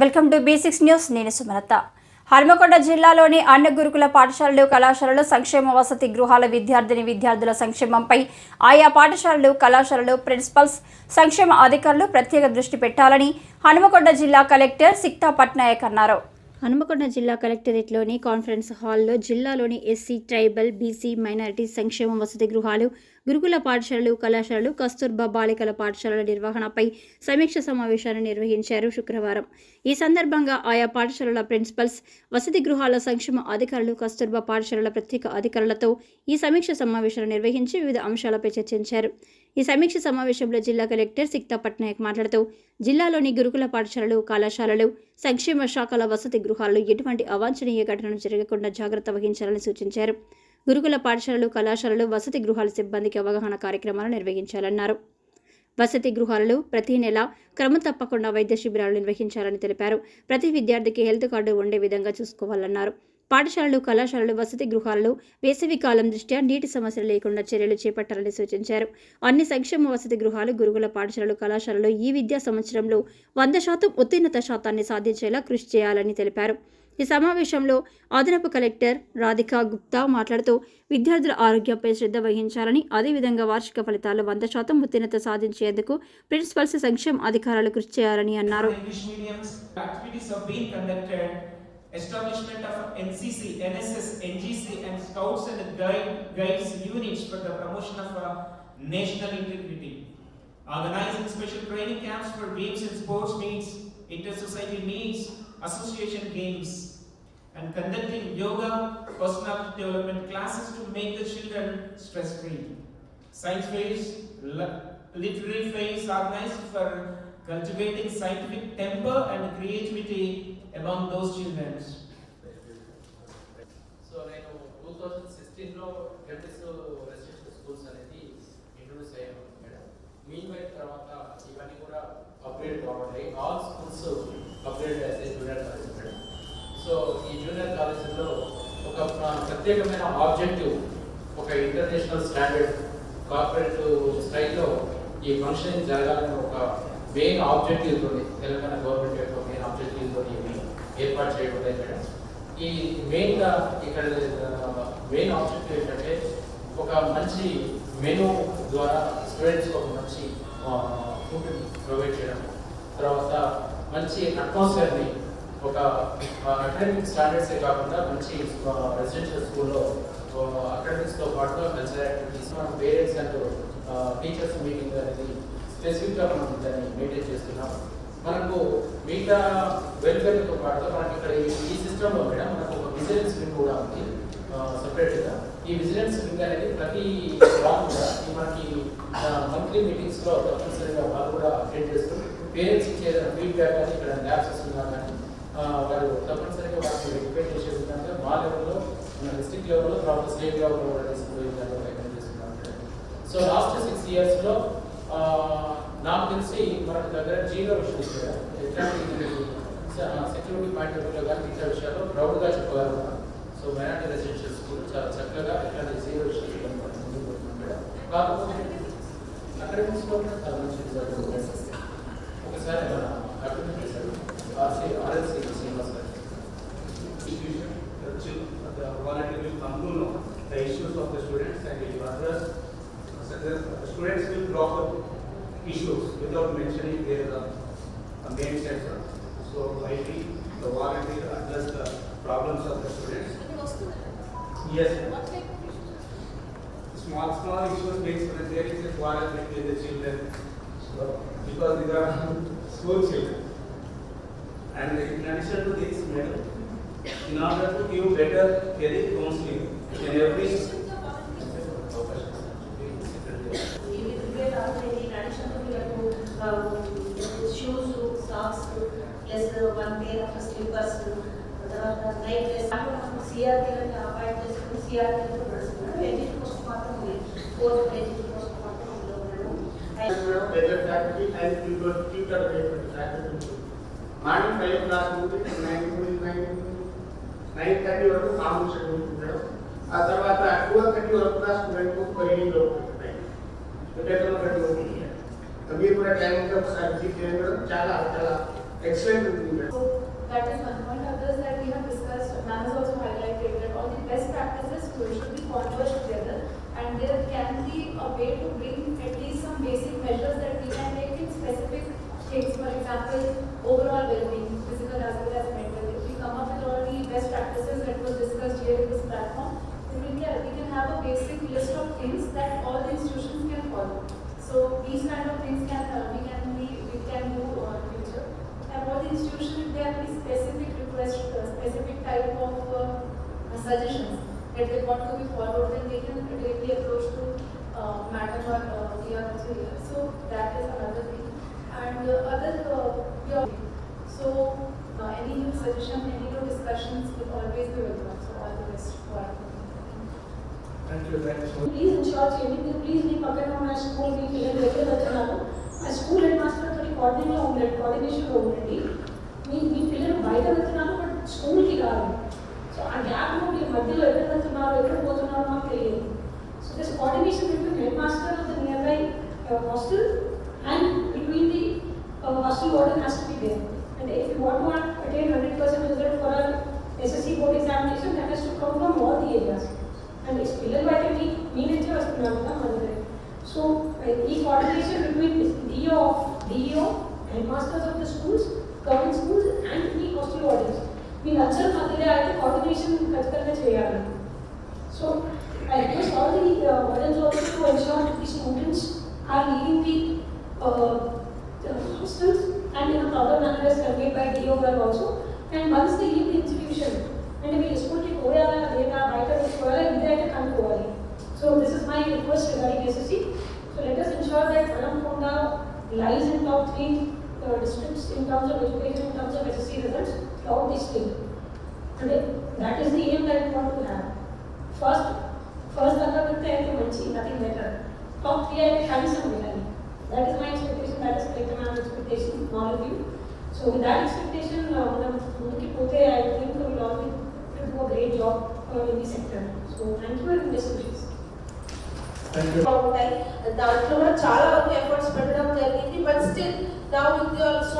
Welcome to basics news. నేను సుమలత. హన్మకొండ జిల్లాలోని అన్న గురుకుల పాఠశాలలు కళాశాలలు సంక్షేమ వసతి గృహాల విద్యార్థిని విద్యార్థుల సంక్షేమంపై ఆయా పాఠశాలలు కళాశాలలు ప్రిన్సిపల్స్ సంక్షేమ అధికారులు ప్రత్యేక దృష్టి పెట్టాలని హనుమకొండ జిల్లా కలెక్టర్ సిక్తా పట్నాయక్ అన్నారు. హనుమకొండ జిల్లా కలెక్టరేట్లోని కాన్ఫరెన్స్ హాల్లో జిల్లాలోని ఎస్సీ ట్రైబల్ బీసీ మైనారిటీ సంక్షేమ వసతి గృహాలు గురుకుల పాఠశాలలు కళాశాలలు కస్తూర్బా బాలికల పాఠశాలల నిర్వహణపై సమీక్ష సమావేశాన్ని నిర్వహించారు శుక్రవారం. ఈ సందర్భంగా ఆయా పాఠశాలల ప్రిన్సిపల్స్ వసతి గృహాల సంక్షేమ అధికారులు కస్తూర్బా పాఠశాలల ప్రత్యేక అధికారులతో ఈ సమీక్ష సమావేశాలు నిర్వహించి వివిధ అంశాలపై చర్చించారు. ఈ సమీక్ష సమావేశంలో జిల్లా కలెక్టర్ సిక్తా పట్నాయక్ మాట్లాడుతూ జిల్లాలోని గురుకుల పాఠశాలలు కళాశాలలు సంక్షేమ శాఖల వసతి గృహాల్లో ఎటువంటి అవాంఛనీయ ఘటనలు జరగకుండా జాగ్రత్త వహించాలని సూచించారు. గురుకుల పాఠశాలలు కళాశాలలు వసతి గృహాల సిబ్బందికి అవగాహన కార్యక్రమాలు నిర్వహించాలన్నారు. వసతి గృహాలలో ప్రతి నెల క్రమం తప్పకుండా వైద్య శిబిరాలు నిర్వహించాలని తెలిపారు. ప్రతి విద్యార్థికి హెల్త్ కార్డు ఉండే విధంగా చూసుకోవాలన్నారు. పాఠశాలలు కళాశాలలు వసతి గృహాలలో వేసవి కాలం దృష్ట్యా నీటి సమస్యలు లేకుండా చర్యలు చేపట్టాలని సూచించారు. అన్ని సంక్షేమ వసతి గృహాలు గురుకుల పాఠశాలలు కళాశాలలో ఈ విద్యా సంవత్సరంలో వంద శాతం ఉత్తీర్ణత శాతాన్ని సాధించేలా కృషి చేయాలని తెలిపారు. ఈ సమావేశంలో అదనపు కలెక్టర్ రాధికా గుప్తా మాట్లాడుతూ విద్యార్థుల ఆరోగ్యంపై శ్రద్ధ వహించాలని అదేవిధంగా వార్షిక ఫలితాల్లో వంద శాతం ఉత్తీర్ణత సాధించేందుకు ప్రిన్సిపల్స్ సంక్షేమ అధికారులు కృషి చేయాలని అన్నారు Establishment of NCC, NSS, NGC, and Scouts and Guide, Guides units for the promotion of uh, national integrity. Organizing special training camps for games and sports meets, inter-society meets, association games, and conducting yoga, personality development classes to make the children stress-free. Science fairs, li- literary fairs organized for cultivating scientific temper and creativity among those children. So నేను two thousand సిక్స్టీన్లో గెటిస్ residential schools అనేది introduce అయ్యాను madam mean while తర్వాత ఇవన్నీ కూడా upgrade కావాలి all schools upgrade చేస్తే junior college so ఈ జూనియర్ కాలేజీలో ఒక ప్రత్యేకమైన ఆబ్జెక్టివ్ ఒక ఇంటర్నేషనల్ స్టాండర్డ్ కార్పొరేట్ స్థాయిలో ఈ ఫంక్షన్ జరగాలని ఒక మెయిన్ ఆబ్జెక్టివ్ తోటి తెలంగాణ గవర్నమెంట్ యొక్క మెయిన్ ఆబ్జెక్టివ్ తోటి ఇవి ఏర్పాటు చేయబడ్డాయి మేడం ఈ మెయిన్గా ఇక్కడ మెయిన్ ఆబ్జెక్టివ్ ఏంటంటే ఒక మంచి మెనూ ద్వారా స్టూడెంట్స్ ఒక మంచి ఫుడ్ ప్రొవైడ్ చేయడం. తర్వాత మంచి అట్మాస్ఫియర్ని ఒక అకాడమిక్ స్టాండర్డ్సే కాకుండా మంచి రెసిడెన్షియల్ స్కూల్లో అకాడమిక్స్తో పాటుగా కల్చరల్ యాక్టివిటీస్ మన పేరెంట్స్ అండ్ టీచర్స్ మీటింగ్ అనేది స్పెసిఫిక్గా మనం దాన్ని మెయింటైన్ చేస్తున్నాం. మనకు మిగతా వెల్ఫేర్తో పాటుగా మనకి ఇక్కడ ఈ- సిస్టంలో మేడం మనకు ఒక విజిలెన్స్ వింగ్ కూడా ఉంది. సపరేట్గా ఈ విజిలెన్స్ వింగ్ అనేది ప్రతి వారం కూడా మనకి మంత్లీ మీటింగ్స్లో తప్పనిసరిగా వాళ్ళు కూడా అప్డేట్ చేస్తుంది పేరెంట్స్ ఇచ్చే ఫీడ్బ్యాక్ కానీ ఇక్కడ ల్యాబ్సెస్ ఉన్నా కానీ వాళ్ళు తప్పనిసరిగా వాళ్ళకి రిక్వెస్ట్ చేసే విధంగా మా లెవెల్లో మన డిస్ట్రిక్ట్ లెవెల్లో తర్వాత స్టేట్ లెవెల్లో కూడా తీసుకునే విధంగా ప్రయత్నం చేస్తున్నాం సో లాస్ట్ సిక్స్ ఇయర్స్లో నాకు తెలిసి మనకు దగ్గర జీరో విషయం కూడా సెక్యూరిటీ పాయింట్ ఆఫ్ వ్యూలో కానీ మిగతా విషయాల్లో ప్రౌడ్గా చెప్పగలుగుతాం. సో మైనార్టీ రెసిడెన్షియల్ స్కూల్ చాలా చక్కగా ఇట్లాంటి జీరో ఇష్యూస్ కాకపోతే అక్కడ లో చాలా మంచి result Small, issues when there is a quarrel between the children, so because these are school children. And in addition to this, madam, in order to give better career counseling in every We will get already in addition to we have to, uh, shoes, socks, plus uh, one pair of slippers, తర్వాత night dress సిఆర్పీలని avoid చేసుకుని CRP నడుస్తున్నాడు education కోసం మాత్రం లేదు fourth education కోసం మాత్రం ఉండదు better morning five class నుండి నైన్ నైన్ నైన్ థర్టీ వరకు కామన్ షెడ్యూల్ ఉండడం ఆ తర్వాత ట్వెల్వ్ థర్టీ వరకు కూడా స్టూడెంట్ ఒక రీడింగ్ ఉంటాయి పెద్దలు థర్టీ వరకు ఉంటాయి. మీరు కూడా టైం ఉంటే ఒకసారి విజిట్ చేయడం చాలా చాలా ఎక్సలెంట్ ఉంది madam So that is one point. Others that we have discussed, ma'am has also highlighted that all the best practices should be converged together. And there can be a way to bring at least some basic measures that overall well-being, physical as well as mental. If we come up with all the best practices that was discussed here in this platform, then we can, we can have a basic list of things that all the institutions can follow. So these kind of things can, uh, we can be, we can do uh, in future. And all the institutions, if they have any specific request, uh, specific type of uh, suggestions that they want to be followed, then they can directly approach to uh, madam or uh, we. So that is another thing And uh, other, uh, we are, so uh, any new suggestion, any new discussions will always be welcome. So all the best for our thank you thank you so much please ensure చేయండి మీరు please మీ పక్కన ఉన్న school మీ పిల్లలు దగ్గర వెళ్తున్నారు ఆ school head master తోటి కోఆర్డినేట్లో ఉండండి కోఆర్డినేషన్లో ఉండండి మీ మీ పిల్లలు బయట వెళ్తున్నారు బట్ స్కూల్కి రాదు సో ఆ గ్యాప్లో మీరు మధ్యలో ఎక్కడ వెళ్తున్నారో ఎక్కడ పోతున్నారో మాకు తెలియదు so this coordination between headmaster of the nearby hostel and the uh, hostel warden has to be there. And if you want to attain 100% result for a SSC board examination, that has to come from all the areas. And it's filled by the mean, mean is just So uh, the coordination between DO, of, DO, headmasters of the schools, government schools and the hostel wardens. We culture खाते आए तो coordination करने चाहिए हमें. So I guess all the uh, wardens also to ensure the students are leading the uh, uh, students and in a proper manner conveyed by DO Garg also. And once they leave the institution, and we school ki koya data writer koya idhar come over. So this is my request regarding SSC. So let us ensure that Anamkonda lies in top three uh, districts in terms of education, in terms of SSC results throughout the state. Today, that is the aim that we want to have. First, first अगर करते हैं तो nothing better. Top three आएगा शादी समझ आएगी. That is my experience. That is like my expectation all of you so with that expectation మనం ముందుకి పోతే I think will all be do a great job uh, in the sector. So thank you and best wishes. Thank you ఉంటాయి దాంట్లో కూడా చాలా వరకు efforts పెట్టడం జరిగింది బట్ స్టిల్ నా విత్ సో